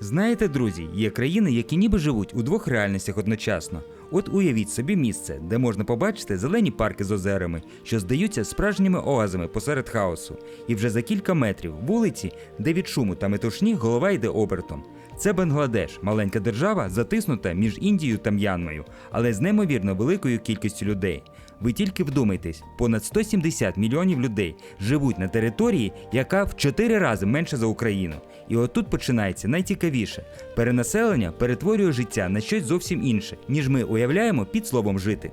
Знаєте, друзі, є країни, які ніби живуть у двох реальностях одночасно. От уявіть собі місце, де можна побачити зелені парки з озерами, що здаються справжніми оазами посеред хаосу, і вже за кілька метрів вулиці, де від шуму та метушні голова йде обертом. Це Бангладеш, маленька держава, затиснута між Індією та М'янмою, але з неймовірно великою кількістю людей. Ви тільки вдумайтесь, понад 170 мільйонів людей живуть на території, яка в 4 рази менша за Україну. І отут починається найцікавіше: перенаселення перетворює життя на щось зовсім інше, ніж ми уявляємо під словом жити.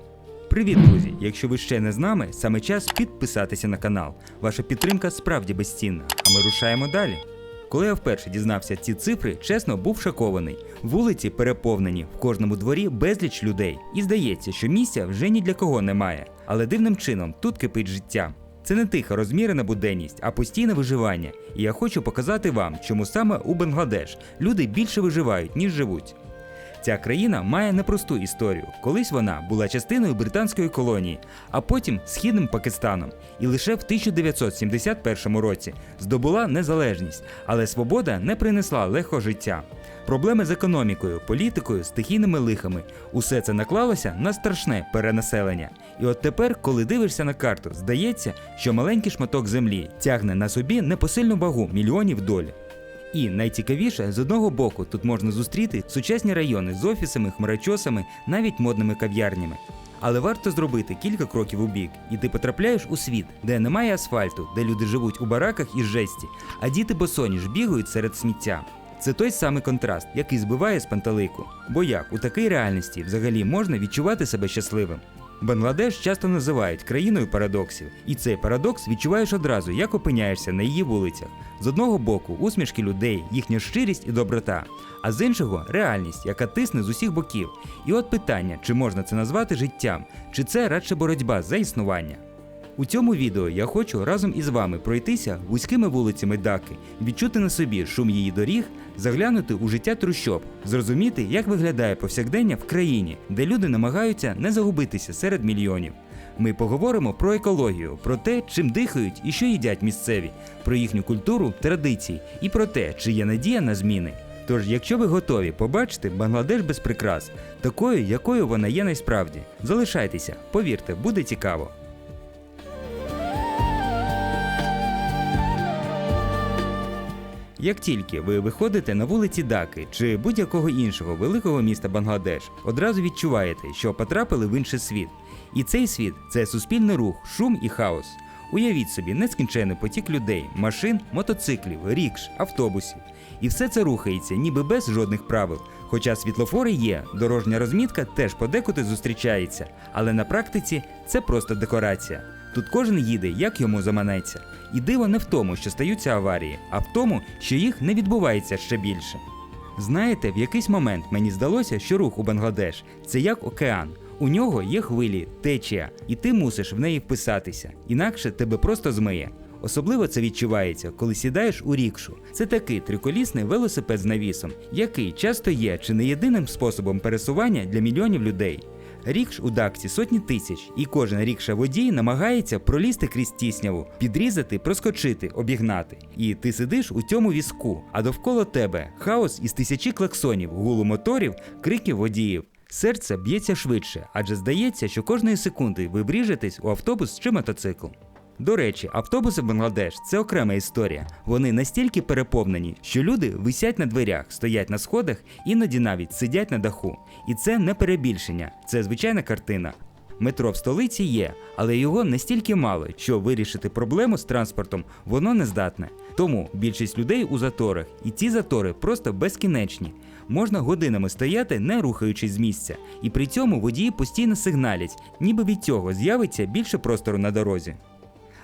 Привіт, друзі! Якщо ви ще не з нами, саме час підписатися на канал. Ваша підтримка справді безцінна. А ми рушаємо далі. Коли я вперше дізнався ці цифри, чесно був шокований. Вулиці переповнені, в кожному дворі безліч людей. І здається, що місця вже ні для кого немає. Але дивним чином тут кипить життя. Це не тиха розмірена буденність, а постійне виживання. І я хочу показати вам, чому саме у Бангладеш люди більше виживають, ніж живуть. Ця країна має непросту історію. Колись вона була частиною британської колонії, а потім східним Пакистаном. І лише в 1971 році здобула незалежність, але свобода не принесла легкого життя. Проблеми з економікою, політикою, стихійними лихами усе це наклалося на страшне перенаселення. І от тепер, коли дивишся на карту, здається, що маленький шматок землі тягне на собі непосильну вагу мільйонів доль. І найцікавіше, з одного боку, тут можна зустріти сучасні райони з офісами, хмарочосами, навіть модними кав'ярнями. Але варто зробити кілька кроків у бік, і ти потрапляєш у світ, де немає асфальту, де люди живуть у бараках із жесті, а діти босоніж бігають серед сміття. Це той самий контраст, який збиває з пантелику. Бо як у такій реальності взагалі можна відчувати себе щасливим? Бангладеш часто називають країною парадоксів, і цей парадокс відчуваєш одразу, як опиняєшся на її вулицях. З одного боку, усмішки людей, їхня щирість і доброта, а з іншого реальність, яка тисне з усіх боків. І от питання, чи можна це назвати життям, чи це радше боротьба за існування. У цьому відео я хочу разом із вами пройтися вузькими вулицями Даки, відчути на собі шум її доріг, заглянути у життя трущоб, зрозуміти, як виглядає повсякдення в країні, де люди намагаються не загубитися серед мільйонів. Ми поговоримо про екологію, про те, чим дихають і що їдять місцеві, про їхню культуру, традиції і про те, чи є надія на зміни. Тож, якщо ви готові побачити Бангладеш без прикрас, такою, якою вона є насправді, залишайтеся, повірте, буде цікаво. Як тільки ви виходите на вулиці Даки чи будь-якого іншого великого міста Бангладеш, одразу відчуваєте, що потрапили в інший світ. І цей світ це суспільний рух, шум і хаос. Уявіть собі нескінчений потік людей, машин, мотоциклів, рікш, автобусів. І все це рухається, ніби без жодних правил. Хоча світлофори є, дорожня розмітка теж подекуди зустрічається, але на практиці це просто декорація. Тут кожен їде, як йому заманеться. І диво не в тому, що стаються аварії, а в тому, що їх не відбувається ще більше. Знаєте, в якийсь момент мені здалося, що рух у Бангладеш це як океан. У нього є хвилі, течія, і ти мусиш в неї вписатися, інакше тебе просто змиє. Особливо це відчувається, коли сідаєш у рікшу. Це такий триколісний велосипед з навісом, який часто є чи не єдиним способом пересування для мільйонів людей. Рікш у Дакці сотні тисяч, і кожен рікша водій намагається пролізти крізь тісняву, підрізати, проскочити, обігнати. І ти сидиш у цьому візку, а довкола тебе хаос із тисячі клаксонів, гулу моторів, криків водіїв. Серце б'ється швидше, адже здається, що кожної секунди ви вріжетесь у автобус чи мотоцикл. До речі, автобуси Бангладеш це окрема історія. Вони настільки переповнені, що люди висять на дверях, стоять на сходах, іноді навіть сидять на даху. І це не перебільшення, це звичайна картина. Метро в столиці є, але його настільки мало, що вирішити проблему з транспортом воно не здатне. Тому більшість людей у заторах, і ці затори просто безкінечні. Можна годинами стояти, не рухаючись з місця, і при цьому водії постійно сигналять, ніби від цього з'явиться більше простору на дорозі.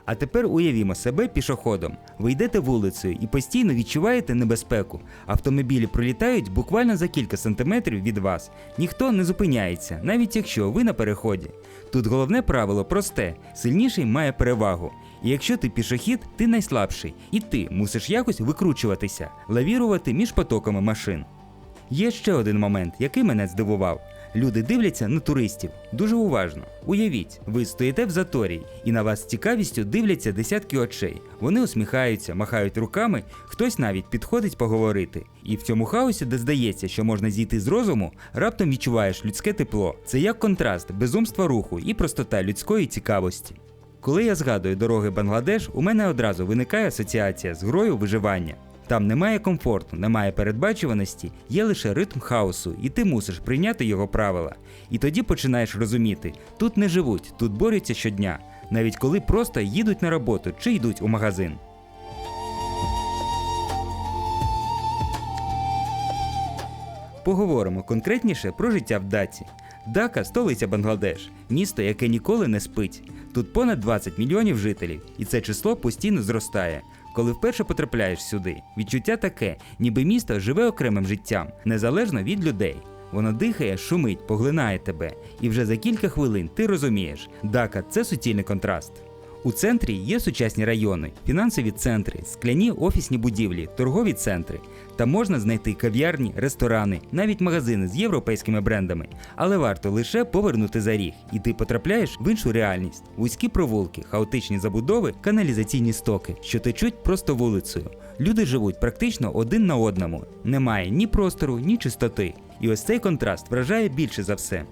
А тепер уявімо себе пішоходом. Ви йдете вулицею і постійно відчуваєте небезпеку. Автомобілі пролітають буквально за кілька сантиметрів від вас. Ніхто не зупиняється, навіть якщо ви на переході. Тут головне правило просте: сильніший має перевагу. І якщо ти пішохід, ти найслабший, і ти мусиш якось викручуватися, лавірувати між потоками машин. Є ще один момент, який мене здивував. Люди дивляться на туристів дуже уважно. Уявіть, ви стоїте в заторі, і на вас з цікавістю дивляться десятки очей. Вони усміхаються, махають руками, хтось навіть підходить поговорити. І в цьому хаосі, де здається, що можна зійти з розуму, раптом відчуваєш людське тепло. Це як контраст безумства руху і простота людської цікавості. Коли я згадую дороги Бангладеш, у мене одразу виникає асоціація з грою виживання. Там немає комфорту, немає передбачуваності, є лише ритм хаосу, і ти мусиш прийняти його правила. І тоді починаєш розуміти, тут не живуть, тут борються щодня, навіть коли просто їдуть на роботу чи йдуть у магазин. Поговоримо конкретніше про життя в Даці. Дака столиця Бангладеш, місто, яке ніколи не спить. Тут понад 20 мільйонів жителів, і це число постійно зростає. Коли вперше потрапляєш сюди, відчуття таке, ніби місто живе окремим життям, незалежно від людей. Воно дихає, шумить, поглинає тебе, і вже за кілька хвилин ти розумієш, Дака це суцільний контраст. У центрі є сучасні райони, фінансові центри, скляні офісні будівлі, торгові центри. Там можна знайти кав'ярні, ресторани, навіть магазини з європейськими брендами. Але варто лише повернути за ріг, і ти потрапляєш в іншу реальність: вузькі провулки, хаотичні забудови, каналізаційні стоки, що течуть просто вулицею. Люди живуть практично один на одному. Немає ні простору, ні чистоти. І ось цей контраст вражає більше за все.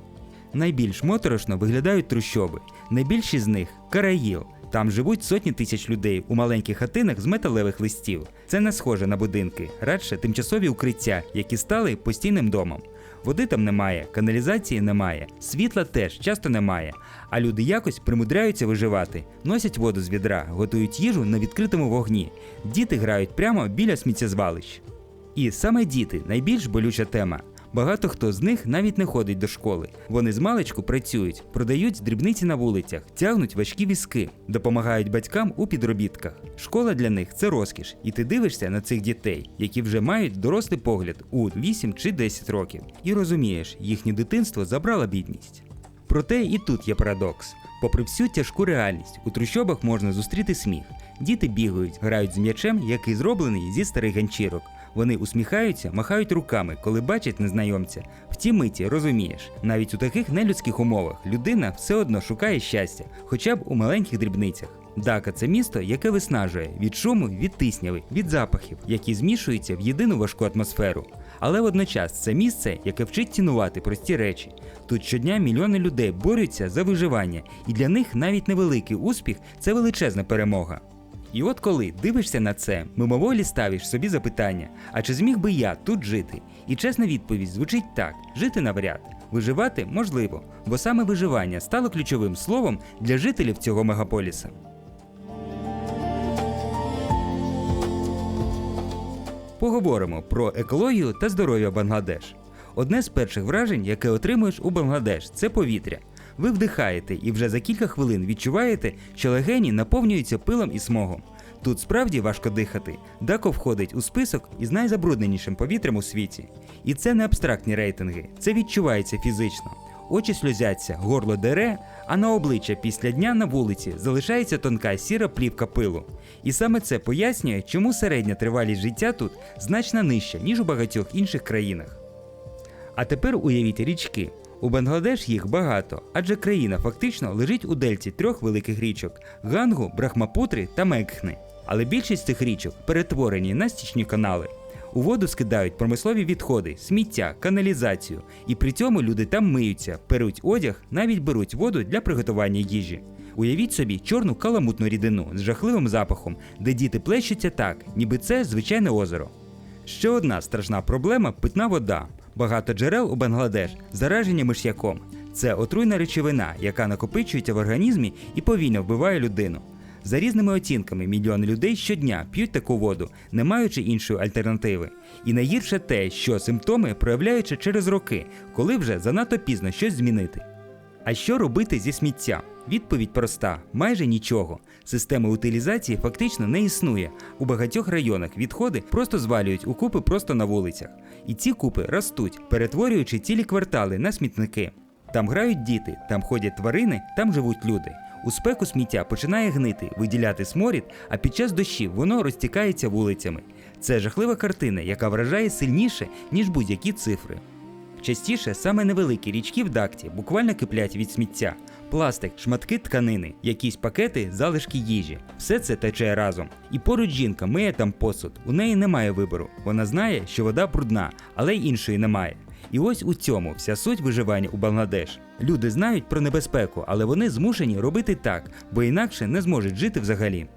Найбільш моторошно виглядають трущоби. Найбільші з них Караїл. Там живуть сотні тисяч людей у маленьких хатинах з металевих листів. Це не схоже на будинки, радше тимчасові укриття, які стали постійним домом. Води там немає, каналізації немає, світла теж часто немає. А люди якось примудряються виживати, носять воду з відра, готують їжу на відкритому вогні. Діти грають прямо біля сміттєзвалищ. І саме діти найбільш болюча тема. Багато хто з них навіть не ходить до школи. Вони з маличку працюють, продають дрібниці на вулицях, тягнуть важкі візки, допомагають батькам у підробітках. Школа для них це розкіш, і ти дивишся на цих дітей, які вже мають дорослий погляд у 8 чи 10 років, і розумієш, їхнє дитинство забрала бідність. Проте і тут є парадокс. Попри всю тяжку реальність, у трущобах можна зустріти сміх. Діти бігають, грають з м'ячем, який зроблений зі старих ганчірок. Вони усміхаються, махають руками, коли бачать незнайомця. В тій миті розумієш, навіть у таких нелюдських умовах людина все одно шукає щастя, хоча б у маленьких дрібницях. Дака це місто, яке виснажує від шуму, від тисняви, від запахів, які змішуються в єдину важку атмосферу. Але водночас це місце, яке вчить цінувати прості речі. Тут щодня мільйони людей борються за виживання, і для них навіть невеликий успіх це величезна перемога. І от коли дивишся на це, мимоволі ставиш собі запитання: а чи зміг би я тут жити? І чесна відповідь звучить так: жити навряд. Виживати можливо, бо саме виживання стало ключовим словом для жителів цього мегаполіса. Поговоримо про екологію та здоров'я Бангладеш. Одне з перших вражень, яке отримуєш у Бангладеш, це повітря. Ви вдихаєте і вже за кілька хвилин відчуваєте, що легені наповнюються пилом і смогом. Тут справді важко дихати. Дако входить у список із найзабрудненішим повітрям у світі. І це не абстрактні рейтинги, це відчувається фізично. Очі сльозяться, горло дере, а на обличчя після дня на вулиці залишається тонка сіра плівка пилу. І саме це пояснює, чому середня тривалість життя тут значно нижча, ніж у багатьох інших країнах. А тепер уявіть річки. У Бангладеш їх багато, адже країна фактично лежить у дельті трьох великих річок Гангу, Брахмапутри та Мекхни. Але більшість цих річок перетворені на стічні канали. У воду скидають промислові відходи, сміття, каналізацію, і при цьому люди там миються, перуть одяг, навіть беруть воду для приготування їжі. Уявіть собі чорну каламутну рідину з жахливим запахом, де діти плещуться так, ніби це звичайне озеро. Ще одна страшна проблема питна вода. Багато джерел у Бангладеш заражені миш'яком. Це отруйна речовина, яка накопичується в організмі і повільно вбиває людину. За різними оцінками, мільйони людей щодня п'ють таку воду, не маючи іншої альтернативи. І найгірше те, що симптоми проявляються через роки, коли вже занадто пізно щось змінити. А що робити зі сміттям? Відповідь проста: майже нічого. Системи утилізації фактично не існує. У багатьох районах відходи просто звалюють у купи просто на вулицях. І ці купи ростуть, перетворюючи цілі квартали на смітники. Там грають діти, там ходять тварини, там живуть люди. У спеку сміття починає гнити, виділяти сморід, а під час дощів воно розтікається вулицями. Це жахлива картина, яка вражає сильніше, ніж будь-які цифри. Частіше саме невеликі річки в Дакті буквально киплять від сміття. Пластик, шматки тканини, якісь пакети, залишки їжі. Все це тече разом. І поруч жінка миє там посуд. У неї немає вибору. Вона знає, що вода брудна, але й іншої немає. І ось у цьому вся суть виживання у Бангладеш. Люди знають про небезпеку, але вони змушені робити так, бо інакше не зможуть жити взагалі.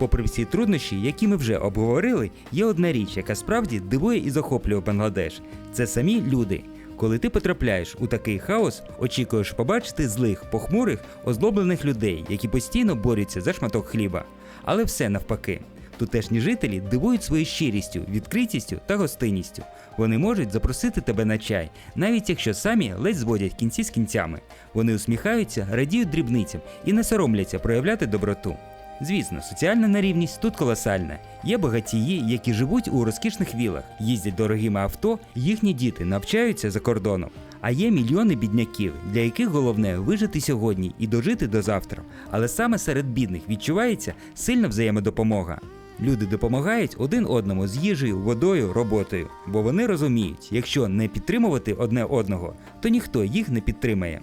Попри всі труднощі, які ми вже обговорили, є одна річ, яка справді дивує і захоплює Бангладеш. Це самі люди. Коли ти потрапляєш у такий хаос, очікуєш побачити злих, похмурих, озлоблених людей, які постійно борються за шматок хліба. Але все навпаки. Тутешні жителі дивують своєю щирістю, відкритістю та гостинністю. Вони можуть запросити тебе на чай, навіть якщо самі ледь зводять кінці з кінцями. Вони усміхаються, радіють дрібницям і не соромляться проявляти доброту. Звісно, соціальна нерівність тут колосальна. Є багатії, які живуть у розкішних вілах, їздять дорогими авто, їхні діти навчаються за кордоном. А є мільйони бідняків, для яких головне вижити сьогодні і дожити до завтра. Але саме серед бідних відчувається сильна взаємодопомога. Люди допомагають один одному з їжею, водою, роботою, бо вони розуміють, якщо не підтримувати одне одного, то ніхто їх не підтримає.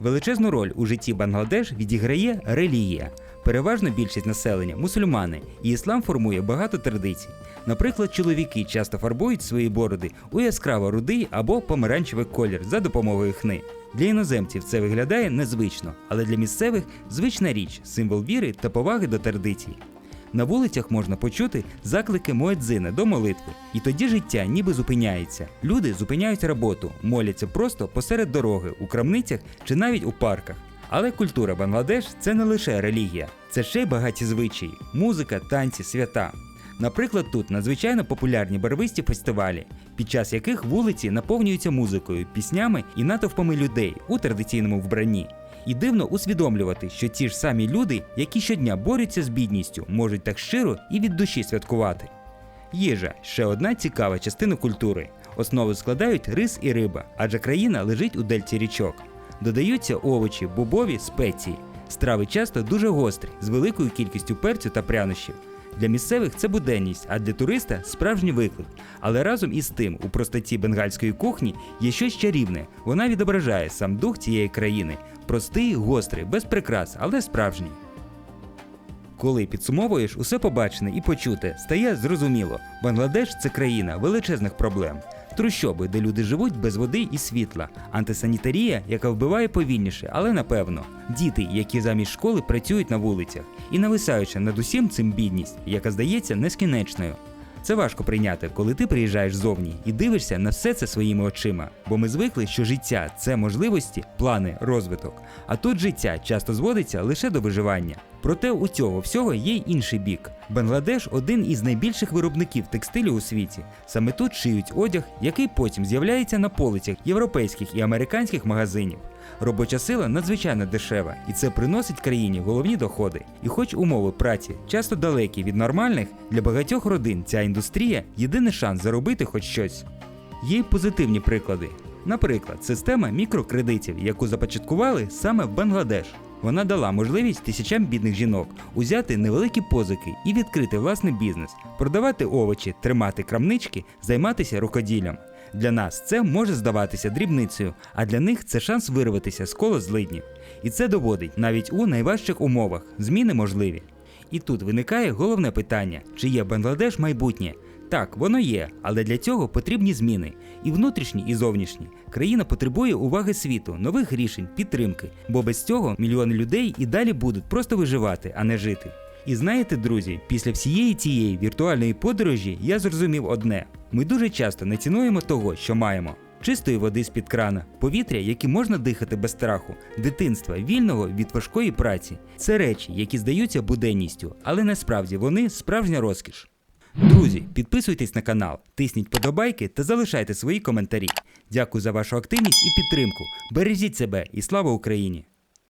Величезну роль у житті Бангладеш відіграє релігія. Переважно більшість населення мусульмани, і іслам формує багато традицій. Наприклад, чоловіки часто фарбують свої бороди у яскраво рудий або помаранчевий колір за допомогою хни. Для іноземців це виглядає незвично, але для місцевих звична річ, символ віри та поваги до традицій. На вулицях можна почути заклики Моедзина до молитви, і тоді життя ніби зупиняється. Люди зупиняють роботу, моляться просто посеред дороги, у крамницях чи навіть у парках. Але культура Бангладеш це не лише релігія, це ще й багаті звичаї, музика, танці, свята. Наприклад, тут надзвичайно популярні барвисті фестивалі, під час яких вулиці наповнюються музикою, піснями і натовпами людей у традиційному вбранні. І дивно усвідомлювати, що ті ж самі люди, які щодня борються з бідністю, можуть так щиро і від душі святкувати. Їжа ще одна цікава частина культури. Основу складають рис і риба, адже країна лежить у дельці річок. Додаються овочі, бобові, спеції. Страви часто дуже гострі, з великою кількістю перцю та прянощів. Для місцевих це буденність, а для туриста справжній виклик. Але разом із тим, у простоті бенгальської кухні є щось чарівне. Вона відображає сам дух цієї країни. Простий, гострий, без прикрас, але справжній. Коли підсумовуєш усе побачене і почуте, стає зрозуміло, Бангладеш це країна величезних проблем. Трущоби, де люди живуть без води і світла, антисанітарія, яка вбиває повільніше, але напевно, діти, які замість школи працюють на вулицях, і нависаючи над усім цим бідність, яка здається нескінченною. Це важко прийняти, коли ти приїжджаєш зовні і дивишся на все це своїми очима, бо ми звикли, що життя це можливості, плани, розвиток. А тут життя часто зводиться лише до виживання. Проте у цього всього є й інший бік. Бангладеш один із найбільших виробників текстилю у світі. Саме тут шиють одяг, який потім з'являється на полицях європейських і американських магазинів. Робоча сила надзвичайно дешева, і це приносить країні головні доходи. І хоч умови праці часто далекі від нормальних, для багатьох родин ця індустрія єдиний шанс заробити хоч щось. Є й позитивні приклади. Наприклад, система мікрокредитів, яку започаткували саме в Бангладеш. Вона дала можливість тисячам бідних жінок узяти невеликі позики і відкрити власний бізнес, продавати овочі, тримати крамнички, займатися рукоділлям. Для нас це може здаватися дрібницею, а для них це шанс вирватися з кола злиднів. І це доводить навіть у найважчих умовах зміни можливі. І тут виникає головне питання: чи є Бангладеш майбутнє? Так, воно є, але для цього потрібні зміни і внутрішні, і зовнішні. Країна потребує уваги світу, нових рішень, підтримки, бо без цього мільйони людей і далі будуть просто виживати, а не жити. І знаєте, друзі, після всієї цієї віртуальної подорожі я зрозумів одне: ми дуже часто не цінуємо того, що маємо. Чистої води з-під крана, повітря, яким можна дихати без страху, дитинства, вільного від важкої праці. Це речі, які здаються буденністю, але насправді вони справжня розкіш. Друзі, підписуйтесь на канал, тисніть подобайки та залишайте свої коментарі. Дякую за вашу активність і підтримку. Бережіть себе і слава Україні!